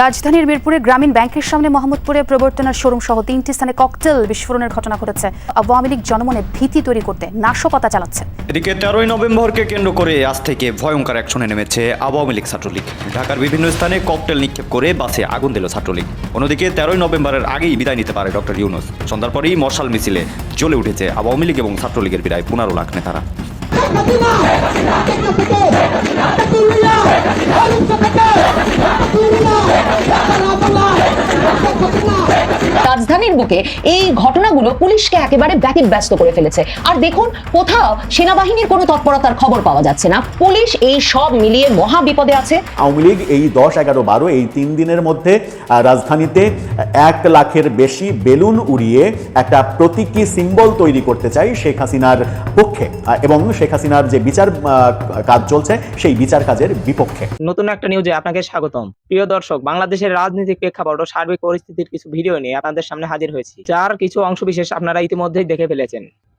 রাজধানীর মিরপুরে গ্রামীণ ব্যাংকের সামনে মোহাম্মদপুরে প্রবর্তনার শোরুম সহ তিনটি স্থানে ককটেল বিস্ফোরণের ঘটনা ঘটেছে। আওয়ামী লীগ জনমনে ভীতি তৈরি করতে নাশকতা চালাচ্ছে। এদিকে তেরোই নভেম্বরকে কেন্দ্র করে আজ থেকে ভয়ঙ্কর অ্যাকশনে নেমেছে আওয়ামী লীগ ছাত্রলীগ। ঢাকার বিভিন্ন স্থানে ককটেল নিক্ষেপ করে বাসে আগুন দিল ছাত্রলীগ। অন্যদিকে তেরোই নভেম্বরের আগেই বিদায় নিতে পারে ডক্টর ইউনুস। সন্ধ্যার পরেই মশাল মিছিলে জ্বলে উঠেছে আওয়ামী লীগ এবং ছাত্রলীগের বিদায় পনেরো লাখ নেতারা। রাজধানীর বুকে এই ঘটনাগুলো পুলিশকে একেবারে ব্যতিব্যস্ত করে ফেলেছে। আর দেখুন, কোথাও সেনাবাহিনীর কোনো তৎপরতার খবর পাওয়া যাচ্ছে না। পুলিশ এই সব মিলিয়ে মহা বিপদে আছে। আওয়ামী লীগ এই দশ এগারো বারো এই তিন দিনের মধ্যে রাজধানীতে এক লাখের বেশি বেলুন উড়িয়ে একটা প্রতীকী সিম্বল তৈরি করতে চাই শেখ হাসিনার পক্ষে। এবং শেখ হাসিনার যে বিচার কাজ চলছে, সেই বিচার কাজের বিপক্ষে। নতুন একটা নিউজে আপনাকে স্বাগতম। প্রিয় দর্শক, বাংলাদেশের রাজনৈতিক প্রেক্ষাপট ও সার্বিক পরিস্থিতির কিছু ভিডিও নিয়ে আপনাদের সামনে হাজির হয়েছি। যার কিছু অংশবিশেষ আপনারা ইতিমধ্যেই দেখে ফেলেছেন।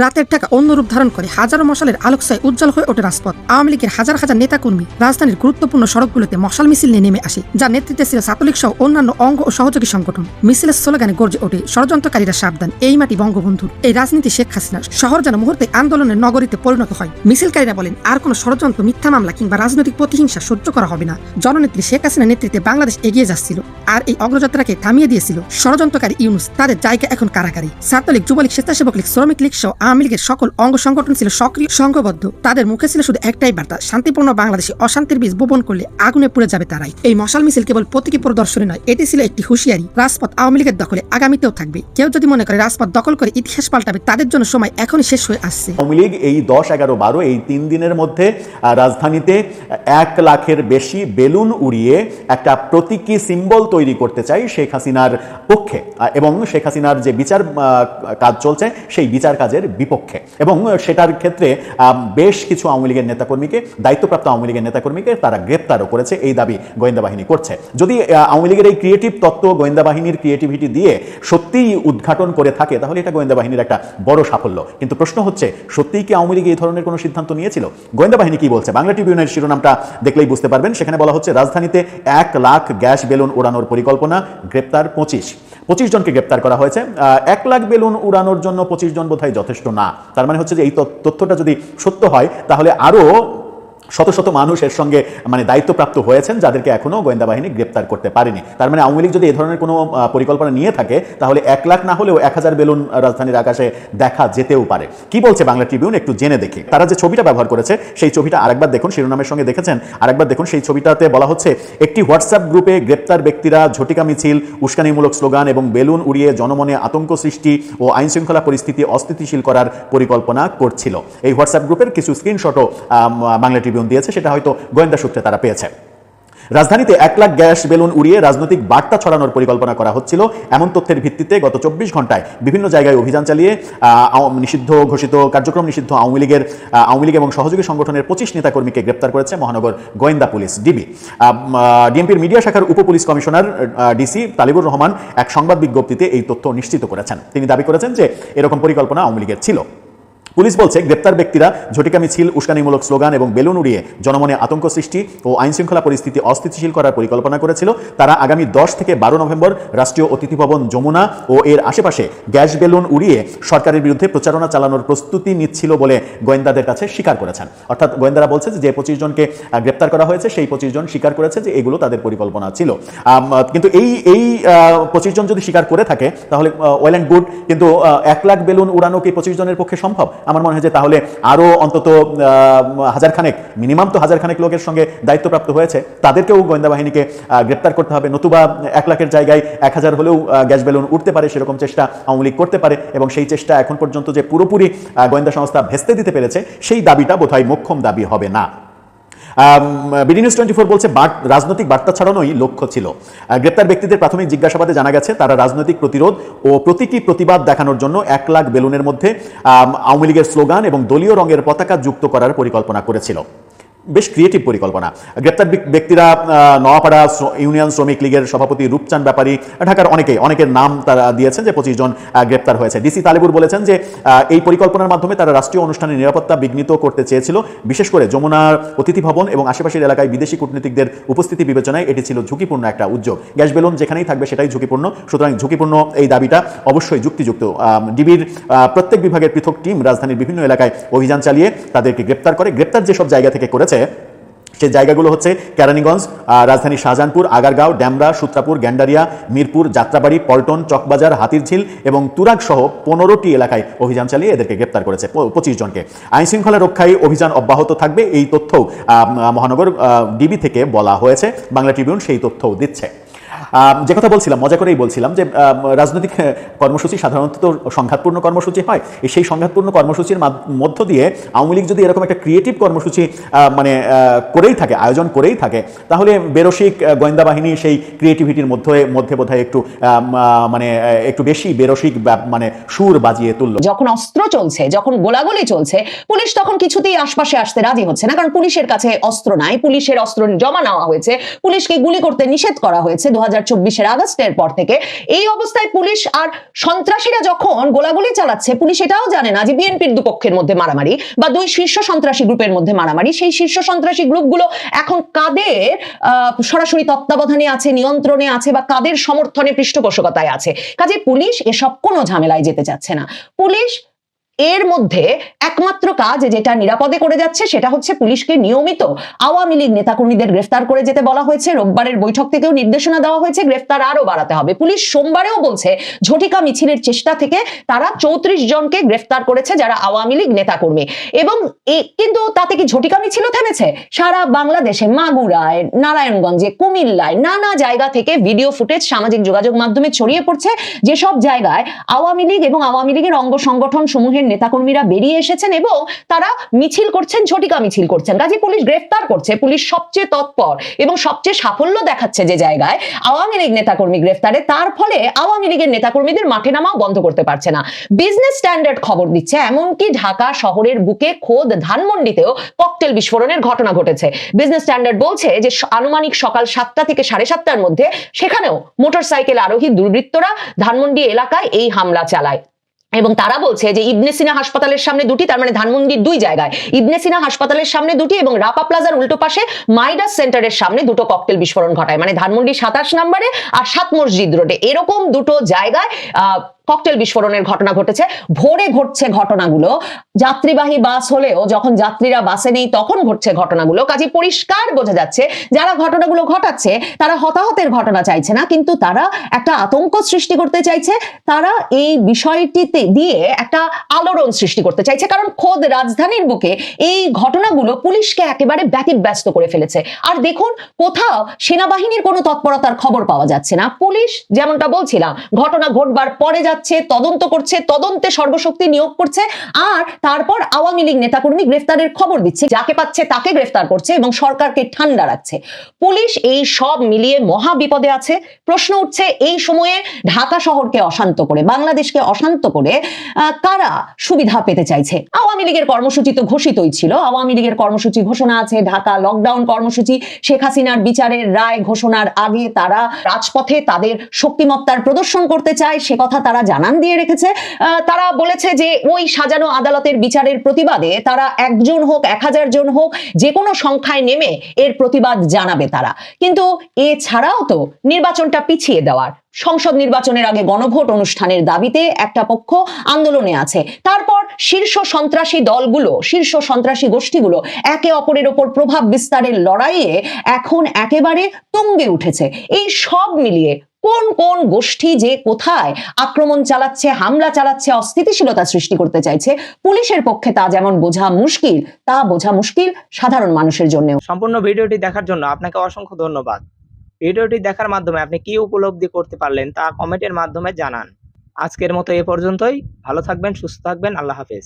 রাতের টাকা অন্য রূপ ধারণ করে হাজারো মশালের আলোকসায় উজ্জ্বল হয়ে ওঠে রাজপথ। আওয়ামী লীগের হাজার হাজার নেতাকর্মী রাজধানীর গুরুত্বপূর্ণ সড়কগুলোতে মশাল মিছিল নিয়ে নেমে আসে যার নেতৃত্বে ছিল ছাত্রলীগ সহ অন্যান্য অঙ্গ ও সহযোগী সংগঠন। মিছিলের স্লোগানে গর্জে ওঠে ষড়যন্ত্রকারীরা সাবধান, এই মাটি বঙ্গবন্ধুর। এই রাজনীতি শেখ হাসিনা শহর যেন মুহূর্তে আন্দোলনের নগরীতে পরিণত হয়। মিছিলকারীরা বলেন, আর কোনো ষড়যন্ত্র, মিথ্যা মামলা কিংবা রাজনৈতিক প্রতিহিংসা সহ্য করা হবে না। জননেত্রী শেখ হাসিনার নেতৃত্বে বাংলাদেশ এগিয়ে যাচ্ছিল, আর এই অগ্রযাত্রাকে থামিয়ে দিয়েছিল ষড়যন্ত্রকারী ইউনুস। তাদের জায়গা এখন কারাগারি। ছাত্রলীগ, যুবলীগ, স্বেচ্ছাসেবক লীগ, শ্রমিক লীগ সহ আওয়ামী লীগের সকল অঙ্গ সংগঠন ছিল সক্রিয়, সংঘবদ্ধ। তাদের মুখে ছিল শুধু একটাই বার্তা, শান্তিপূর্ণ বাংলাদেশে অশান্তির বীজ বপন করলে আগুনে পুড়ে যাবে তারাই। এই মশাল মিছিল কেবল প্রতীকী প্রদর্শনী নয়, এটি ছিল একটি হুঁশিয়ারি। রাজপথ আওয়ামী লীগের দখলে আগামীতেও থাকবে। কেউ যদি মনে করে রাজপথ দখল করে ইতিহাস পাল্টাবে, তাদের জন্য সময় এখনই শেষ হয়ে আসছে। আওয়ামী লীগ এই দশ, এগারো, বারো, এই তিন দিনের মধ্যে রাজধানীতে এক লাখের বেশি বেলুন উড়িয়ে একটা প্রতীকী সিম্বল তৈরি করতে চাই শেখ হাসিনার পক্ষে। এবং শেখ হাসিনার যে বিচার কাজ চলছে, সেই বিচার কাজের বিপক্ষে। এবং সেটার ক্ষেত্রে বেশ কিছু আওয়ামী লীগের নেতাকর্মীকে, দায়িত্বপ্রাপ্ত আওয়ামী লীগের নেতাকর্মীকে তারা গ্রেপ্তারও করেছে। এই দাবি গোয়েন্দা বাহিনী করছে। যদি আওয়ামী লীগের এই ক্রিয়েটিভ তত্ত্ব গোয়েন্দা বাহিনীর ক্রিয়েটিভিটি দিয়ে সত্যিই উদ্ঘাটন করে থাকে, তাহলে এটা গোয়েন্দা বাহিনীর একটা বড় সাফল্য। কিন্তু প্রশ্ন হচ্ছে, সত্যিই কি আওয়ামী লীগ এই ধরনের কোনো সিদ্ধান্ত নিয়েছিল? গোয়েন্দা বাহিনী কি বলছে? বাংলা ট্রিবিউনের শিরোনামটা দেখলেই বুঝতে পারবেন। সেখানে বলা হচ্ছে, রাজধানীতে এক লাখ গ্যাস বেলুন উড়ানোর পরিকল্পনা, গ্রেপ্তার পঁচিশ। পঁচিশ জনকে গ্রেপ্তার করা হয়েছে। এক লাখ বেলুন উড়ানোর জন্য পঁচিশ জন বোধহয় যথেষ্ট না। তার মানে হচ্ছে যে এই তথ্যটা যদি সত্য হয়, তাহলে আরও শত শত মানুষ এর সঙ্গে মানে দায়িত্বপ্রাপ্ত হয়েছেন, যাদেরকে এখনও গোয়েন্দা বাহিনী গ্রেপ্তার করতে পারেনি। তার মানে আওয়ামী লীগ যদি এই ধরনের কোনো পরিকল্পনা নিয়ে থাকে, তাহলে এক লাখ না হলেও এক হাজার বেলুন রাজধানীর আকাশে দেখা যেতেও পারে। কি বলছে বাংলা ট্রিবিউন একটু জেনে দেখি। তারা যে ছবিটা ব্যবহার করেছে, সেই ছবিটা আরেকবার দেখুন, শিরোনামের সঙ্গে দেখেছেন, আরেকবার দেখুন, সেই ছবিটাতে বলা হচ্ছে, একটি হোয়াটসঅ্যাপ গ্রুপে গ্রেপ্তার ব্যক্তিরা ঝটিকা মিছিল, উস্কানিমূলক স্লোগান এবং বেলুন উড়িয়ে জনমনে আতঙ্ক সৃষ্টি ও আইন শৃঙ্খলা পরিস্থিতি অস্থিতিশীল করার পরিকল্পনা করছিল। এই হোয়াটসঅ্যাপ গ্রুপের কিছু স্ক্রিনশটও বাংলা ট্রিবিউন দিয়েছে, সেটা হয়তো গোয়েন্দা সূত্রে তারা পেয়েছে। রাজধানীতে এক লাখ গ্যাস বেলুন উড়িয়ে রাজনৈতিক বার্তা ছড়ানোর পরিকল্পনা করা হচ্ছিল। এমন তথ্যের ভিত্তিতে গত চব্বিশ ঘন্টায় বিভিন্ন জায়গায় অভিযান চালিয়ে নিষিদ্ধ ঘোষিত কার্যক্রম নিষিদ্ধ আওয়ামী লীগের আওয়ামী লীগ এবং সহযোগী সংগঠনের পঁচিশ নেতাকর্মীকে গ্রেপ্তার করেছে মহানগর গোয়েন্দা পুলিশ, ডিবি। ডিএমপির মিডিয়া শাখার উপ police commissioner DC Talibur Rahman এক সংবাদ বিজ্ঞপ্তিতে এই তথ্য নিশ্চিত করেছেন। তিনি দাবি করেছেন যে এরকম পরিকল্পনা আওয়ামী লীগের ছিল। পুলিশ বলছে, গ্রেপ্তার ব্যক্তিরা ঝটিকা মিছিল উস্কানিমূলক স্লোগান এবং বেলুন উড়িয়ে জনমনে আতঙ্ক সৃষ্টি ও আইনশৃঙ্খলা পরিস্থিতি অস্থিতিশীল করার পরিকল্পনা করেছিল। তারা আগামী দশ থেকে বারো নভেম্বর রাষ্ট্রীয় অতিথি ভবন, যমুনা ও এর আশেপাশে গ্যাস বেলুন উড়িয়ে সরকারের বিরুদ্ধে প্রচারণা চালানোর প্রস্তুতি নিচ্ছিল বলে গোয়েন্দাদের কাছে স্বীকার করেছেন। অর্থাৎ গোয়েন্দারা বলছে যে পঁচিশ জনকে গ্রেপ্তার করা হয়েছে, সেই পঁচিশ জন স্বীকার করেছে যে, এগুলো তাদের পরিকল্পনা ছিল। কিন্তু এই এই পঁচিশ জন যদি স্বীকার করে থাকে, তাহলে ওয়েল অ্যান্ড গুড, কিন্তু এক লাখ বেলুন উড়ানো কি পঁচিশ জনের পক্ষে সম্ভব? আমার মনে হয় যে তাহলে আরও অন্তত হাজারখানেক হাজার খানেক মিনিমাম তো হাজার খানেক লোকের সঙ্গে দায়িত্বপ্রাপ্ত হয়েছে। তাদেরকেও গোয়েন্দা বাহিনীকে গ্রেপ্তার করতে হবে। নতুবা এক লাখের জায়গায় এক হাজার হলেও গ্যাস বেলুন উঠতে পারে, সেরকম চেষ্টা আওয়ামী লীগ করতে পারে এবং সেই চেষ্টা এখন পর্যন্ত যে পুরোপুরি গোয়েন্দা সংস্থা ভেস্তে দিতে পেরেছে, সেই দাবিটা বোধহয় মোক্ষম দাবি হবে না। বিডি নিউজ টোয়েন্টি ফোর বলছে রাজনৈতিক বার্তা ছাড়ানোই লক্ষ্য ছিল। গ্রেপ্তার ব্যক্তিদের প্রাথমিক জিজ্ঞাসাবাদে জানা গেছে, তারা রাজনৈতিক প্রতিরোধ ও প্রতীকী প্রতিবাদ দেখানোর জন্য এক লাখ বেলুনের মধ্যে আওয়ামী লীগের স্লোগান এবং দলীয় রঙের পতাকা যুক্ত করার পরিকল্পনা করেছিল। বেশ ক্রিয়েটিভ পরিকল্পনা। গ্রেপ্তার ব্যক্তিরা নোয়াপাড়া ইউনিয়ন শ্রমিক লীগের সভাপতি রূপচান ব্যাপারী, ঢাকার অনেকেই, অনেকের নাম তারা দিয়েছেন যে পঁচিশ জন গ্রেপ্তার হয়েছে। ডিসি তালেবুর বলেছেন যে এই পরিকল্পনার মাধ্যমে তারা রাষ্ট্রীয় অনুষ্ঠানের নিরাপত্তা বিঘ্নিত করতে চেয়েছিল। বিশেষ করে যমুনার অতিথি ভবন এবং আশেপাশের এলাকায় বিদেশি কূটনীতিকদের উপস্থিতি বিবেচনায় এটি ছিল ঝুঁকিপূর্ণ একটা উদ্যোগ। গ্যাস বেলুন যেখানেই থাকবে সেটাই ঝুঁকিপূর্ণ। সুতরাং ঝুঁকিপূর্ণ এই দাবিটা অবশ্যই যুক্তিযুক্ত। ডিবির প্রত্যেক বিভাগের পৃথক টিম রাজধানীর বিভিন্ন এলাকায় অভিযান চালিয়ে তাদেরকে গ্রেপ্তার করে। গ্রেপ্তার যেসব জায়গা থেকে করেছে সেই জায়গাগুলো হচ্ছে কেরানীগঞ্জ রাজধানী শাহজাহানপুর, আগারগাঁও, ড্যামরা, সূত্রাপুর, গ্যান্ডারিয়া, মিরপুর, যাত্রাবাড়ি, পল্টন, চকবাজার, হাতিরঝিল এবং তুরাগ সহ পনেরোটি এলাকায় অভিযান চালিয়ে এদেরকে গ্রেপ্তার করেছে পঁচিশ জনকে। আইনশৃঙ্খলা রক্ষায় অভিযান অব্যাহত থাকবে, এই তথ্যও মহানগর ডিবি থেকে বলা হয়েছে। বাংলা ট্রিবিউন সেই তথ্যও দিচ্ছে। যে কথা বলছিলাম, মজা করেই বলছিলাম যে রাজনৈতিক কর্মসূচি সাধারণত তো সংঘাতপূর্ণ কর্মসূচি হয়। সেই সংঘাতপূর্ণ কর্মসূচির মধ্য দিয়ে আওয়ামী লীগ যদি এরকম একটা ক্রিয়েটিভ কর্মসূচি মানে করেই থাকে, আয়োজন করেই থাকে, তাহলে বেরসিক গোয়েন্দা বাহিনী সেই ক্রিয়েটিভিটির মধ্যে মধ্যে বোধহয় একটু মানে একটু বেশি বেরসিক মানে সুর বাজিয়ে তুললো। যখন অস্ত্র চলছে, যখন গোলাগুলি চলছে, পুলিশ তখন কিছুতেই আশপাশে আসতে রাজি হচ্ছে না, কারণ পুলিশের কাছে অস্ত্র নাই, পুলিশের অস্ত্র জমা নেওয়া হয়েছে, পুলিশকে গুলি করতে নিষেধ করা হয়েছে, দু হাজার আগস্টের পর থেকে এই অবস্থায় পুলিশ আর সন্ত্রাসীরা যখন গোলাগুলি চালাচ্ছে, পুলিশ এটাও জানে না যে বিএনপির দুপক্ষের মধ্যে মারামারি বা দুই শীর্ষ সন্ত্রাসী গ্রুপের মধ্যে মারামারি। সেই শীর্ষ সন্ত্রাসী গ্রুপগুলো এখন কাদের সরাসরি তত্ত্বাবধানে আছে, নিয়ন্ত্রণে আছে বা কাদের সমর্থনে পৃষ্ঠপোষকতায় আছে? কাজে পুলিশ এসব কোনো ঝামেলায় যেতে চাচ্ছে না। পুলিশ এর মধ্যে একমাত্র কাজ যেটা নিরাপদে করে যাচ্ছে সেটা হচ্ছে পুলিশকে নিয়মিত আওয়ামী লীগ নেতাকর্মীদের গ্রেফতার করে যেতে বলা হয়েছে। রোববারের বৈঠক থেকেও নির্দেশনা দেওয়া হয়েছে, গ্রেফতার আরও বাড়াতে হবে। পুলিশ সোমবারেও বলছে, ঝটিকা মিছিলের চেষ্টা থেকে তারা চৌত্রিশ জনকে গ্রেফতার করেছে যারা আওয়ামী লীগ নেতাকর্মী। এবং কিন্তু তাতে কি ঝটিকা মিছিলও থেমেছে? সারা বাংলাদেশে মাগুরায়, নারায়ণগঞ্জে, কুমিল্লায় নানা জায়গা থেকে ভিডিও ফুটেজ, সামাজিক যোগাযোগ মাধ্যমে ছড়িয়ে পড়ছে। যেসব জায়গায় আওয়ামী লীগ এবং আওয়ামী লীগের অঙ্গ সংগঠন সমূহের নেতাকর্মীরা বেরিয়ে এসেছেন এবং তারা মিছিল করছেন, ঝটিকা মিছিল করছেন। কাজে পুলিশ গ্রেফতার করছে, পুলিশ সবচেয়ে তৎপর এবং সবচেয়ে সাফল্য দেখাচ্ছে যে জায়গায় আওয়ামী লীগ নেতাকর্মী গ্রেফতারে। তার ফলে আওয়ামী লীগের নেতাকর্মীদের মাঠে নামাও বন্ধ করতে পারছে না। বিজনেস স্ট্যান্ডার্ড খবর দিচ্ছে, এমনকি ঢাকা শহরের বুকে খোদ ধানমন্ডিতেও ককটেল বিস্ফোরণের ঘটনা ঘটেছে। বিজনেস স্ট্যান্ডার্ড বলছে যে আনুমানিক সকাল সাতটা থেকে সাড়ে সাতটার মধ্যে সেখানেও মোটরসাইকেল আরোহী দুর্বৃত্তরা ধানমন্ডি এলাকায় এই হামলা চালায়। এবং তারা বলছে যে ইবনে সিনা হাসপাতালের সামনে দুটি, তার মানে ধানমন্ডির দুই জায়গায়, ইবনে সিনা হাসপাতালের সামনে দুটি এবং রাপা প্লাজার উল্টো পাশে মাইডাস সেন্টারের সামনে দুটো ককটেল বিস্ফোরণ ঘটায়। মানে ধানমন্ডি সাতাশ নম্বরে আর সাত মসজিদ রোডে। এরকম দুটো জায়গায় ককটেল বিস্ফোরণের ঘটনা ঘটেছে। ভোরে ঘটছে ঘটনাগুলো। যাত্রীবাহী বাস হলেও যখন যাত্রীরা বাসে নেই তখন ঘটছে ঘটনাগুলো। কাজে পরিষ্কার বোঝা যাচ্ছে, যারা ঘটনাগুলো ঘটাচ্ছে, তারা হতাহতের ঘটনা চাইছে না, কিন্তু তারা একটা আতঙ্ক সৃষ্টি করতে চাইছে। তারা এই বিষয়টিতে দিয়ে একটা আলোড়ন সৃষ্টি করতে চাইছে। কারণ খোদ রাজধানীর বুকে এই ঘটনাগুলো পুলিশকে একেবারে ব্যতিব্যস্ত করে ফেলেছে। আর দেখুন, কোথাও সেনাবাহিনীর কোনো তৎপরতার খবর পাওয়া যাচ্ছে না। পুলিশ, যেমনটা বলছিলাম, ঘটনা ঘটবার পরে যাচ্ছে, তদন্ত করছে, তদন্তে সর্বশক্তি নিয়োগ করছে, আর তারপর আওয়ামী লীগ নেতাকর্মী গ্রেফতারের খবর দিচ্ছে। যাকে পাচ্ছে তাকে গ্রেফতার করছে এবং সরকারকে ঠান্ডা রাখছে। পুলিশ এই সব মিলিয়ে মহা বিপদে আছে। প্রশ্ন উঠছে, এই সময়ে ঢাকা শহরকে অশান্ত করে, বাংলাদেশকে অশান্ত করে কারা সুবিধা পেতে চাইছে? আওয়ামী লীগের কর্মসূচি তো ঘোষিতই ছিল। আওয়ামী লীগের কর্মসূচি ঘোষণা আছে, ঢাকা লকডাউন কর্মসূচি, শেখ হাসিনার বিচারের রায় ঘোষণার আগে তারা রাজপথে তাদের শক্তিমত্তার প্রদর্শন করতে চায়, সে কথা তারা জানান দিয়ে রেখেছে। তারা বলেছে যে ওই সাজানো আদালতের বিচারের প্রতিবাদে তারা একজন হোক, এক হাজার জন হোক, যে কোনো সংখ্যায় নেমে এর প্রতিবাদ জানাবে তারা। কিন্তু এছাড়াও তো নির্বাচনটা পিছিয়ে দেওয়ার, সংসদ নির্বাচনের আগে গণভোট অনুষ্ঠানের দাবিতে একটা পক্ষ আন্দোলনে আছে। তারপর শীর্ষ সন্ত্রাসী দলগুলো, শীর্ষ সন্ত্রাসী গোষ্ঠীগুলো একে অপরের ওপর প্রভাব বিস্তারের লড়াইয়ে এখন একেবারে তুঙ্গে উঠেছে। এই সব মিলিয়ে কোন কোন গোষ্ঠী যে কোথায় আক্রমণ চালাচ্ছে, হামলা চালাচ্ছে, অস্থিতিশীলতা সৃষ্টি করতে চাইছে, পুলিশের পক্ষে তা যেমন বোঝা মুশকিল, তা বোঝা মুশকিল সাধারণ মানুষের জন্যও। সম্পূর্ণ ভিডিওটি দেখার জন্য আপনাকে অসংখ্য ধন্যবাদ। ভিডিওটি দেখার মাধ্যমে আপনি কি উপলব্ধি করতে পারলেন তা কমেন্টের মাধ্যমে জানান। আজকের মতো এ পর্যন্তই। ভালো থাকবেন, সুস্থ থাকবেন। আল্লাহ হাফেজ।